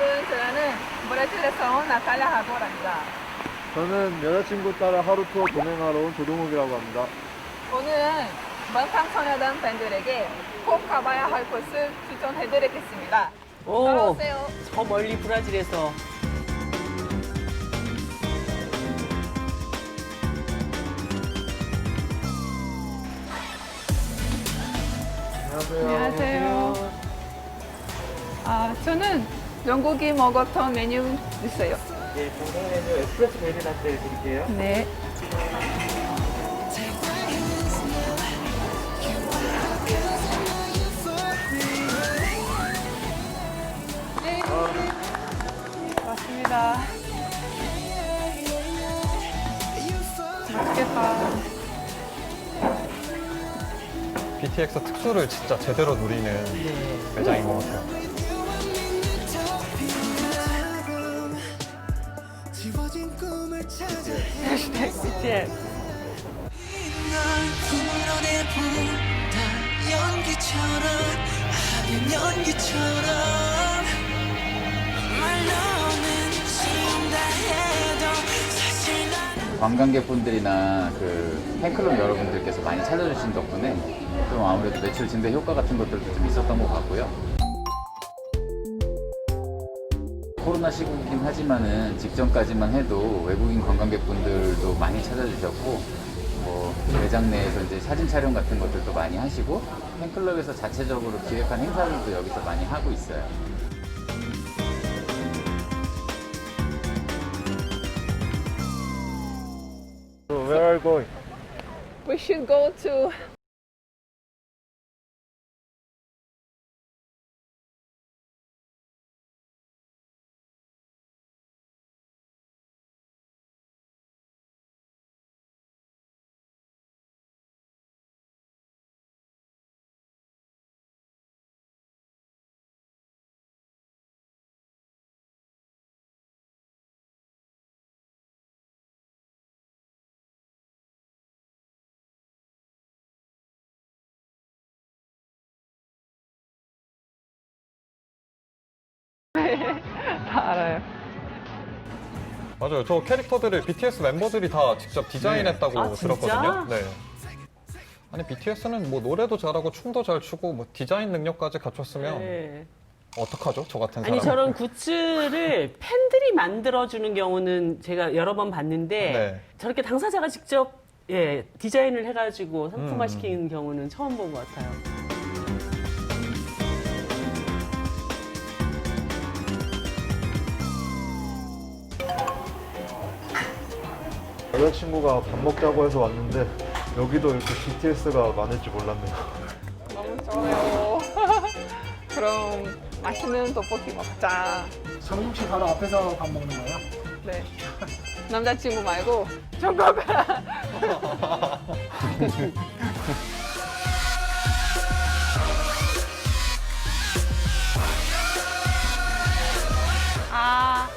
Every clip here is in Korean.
여러분. 저는 브라질에서 온 나탈리아 하보랍니다. 저는 여자친구 따라 하루 투어 동행하러 온 조동욱이라고 합니다. 오늘은 방탄소년단 팬들에게 꼭 가봐야 할 곳을 추천해드리겠습니다. 오, 따라오세요. 저 멀리 브라질에서 안녕하세요. 안녕하세요. 아, 저는 영국이 먹었던 메뉴 있어요. 네, 공동 메뉴 에스프레소 베리 라떼 드릴게요. 네. 네. 맞습니다. 맛있겠다. BTX 특수를 진짜 제대로 누리는 매장인 것 같아요. 난 관광객분들이나 그 팬클럽 여러분들께서 많이 찾아주신 덕분에 좀 아무래도 매출 증대 효과 같은 것들도 좀 있었던 것 같고요. 코로나 시국이긴 하지만은 직전까지만 해도 외국인 관광객분들도 많이 찾아주셨고 뭐 매장 내에서 이제 사진 촬영 같은 것들도 많이 하시고 팬클럽에서 자체적으로 기획한 행사들도 여기서 많이 하고 있어요. So where are you going? We should go to 다 알아요. 맞아요. 저 캐릭터들을 BTS 멤버들이 다 직접 디자인했다고 네. 아, 진짜? 들었거든요. 네. 아니 BTS는 뭐 노래도 잘하고 춤도 잘 추고 뭐 디자인 능력까지 갖췄으면 네. 어떡하죠? 저 같은 아니 사람. 저런 굿즈를 팬들이 만들어주는 경우는 제가 여러 번 봤는데 네. 저렇게 당사자가 직접 예, 디자인을 해가지고 상품화 음. 시키는 경우는 처음 본 것 같아요. 여자친구가 밥 먹자고 해서 왔는데 여기도 이렇게 BTS가 많을 줄 몰랐네요. 너무 좋아요. 그럼 맛있는 떡볶이 먹자. 정국 씨 바로 앞에서 밥 먹는 거예요? 네. 남자친구 말고 정답. 아,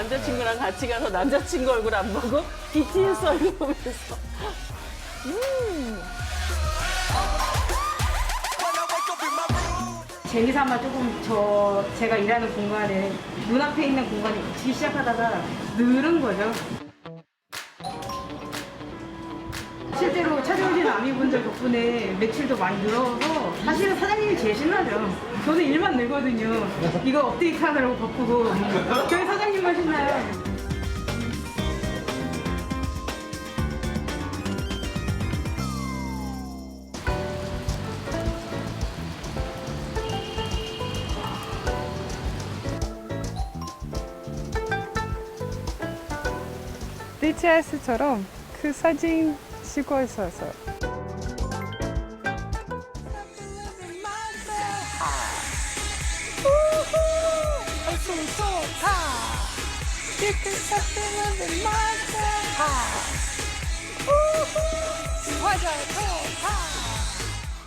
남자친구랑 같이 가서 남자친구 얼굴 안 보고 BTS 얼굴 보면서 재미삼아 조금 저 제가 일하는 공간에 눈앞에 있는 공간에 붙이기 시작하다가 늘은 거죠. 실제로 찾아오신 아미분들 덕분에 매출도 많이 늘어서 사실은 사장님이 제일 신나죠. 저는 일만 늘거든요. 이거 업데이트 하느라고 바쁘고 저희 사장님만 신나요. BTS처럼 그 사진 찍고 있어서.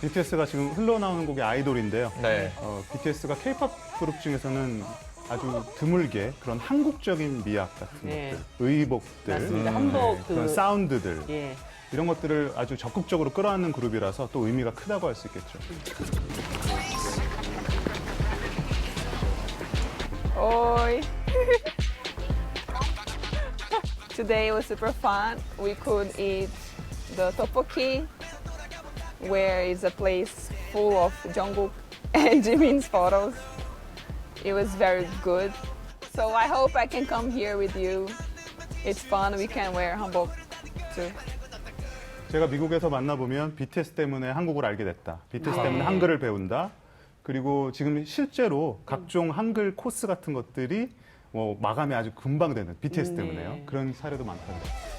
BTS가 지금 흘러나오는 곡이 아이돌인데요. 네. 어, BTS가 K-팝 그룹 중에서는 아주 드물게 그런 한국적인 미학 같은 네. 것들, 의복들, 맞습니다. 음, 한복 네, 그 그런 사운드들 예. 이런 것들을 아주 적극적으로 끌어안는 그룹이라서 또 의미가 크다고 할 수 있겠죠. Oi. Today was super fun. We could eat the tteokbokki, where is a place full of Jungkook and Jimin's photos. It was very good. So I hope I can come here with you. It's fun. We can wear hanbok too. 제가 미국에서 만나보면 BTS 때문에 한국을 알게 됐다. BTS 네. 때문에 한글을 배운다. 그리고 지금 실제로 각종 한글 코스 같은 것들이 뭐 마감이 아주 금방 되는 BTS 네. 때문에요. 그런 사례도 많다고.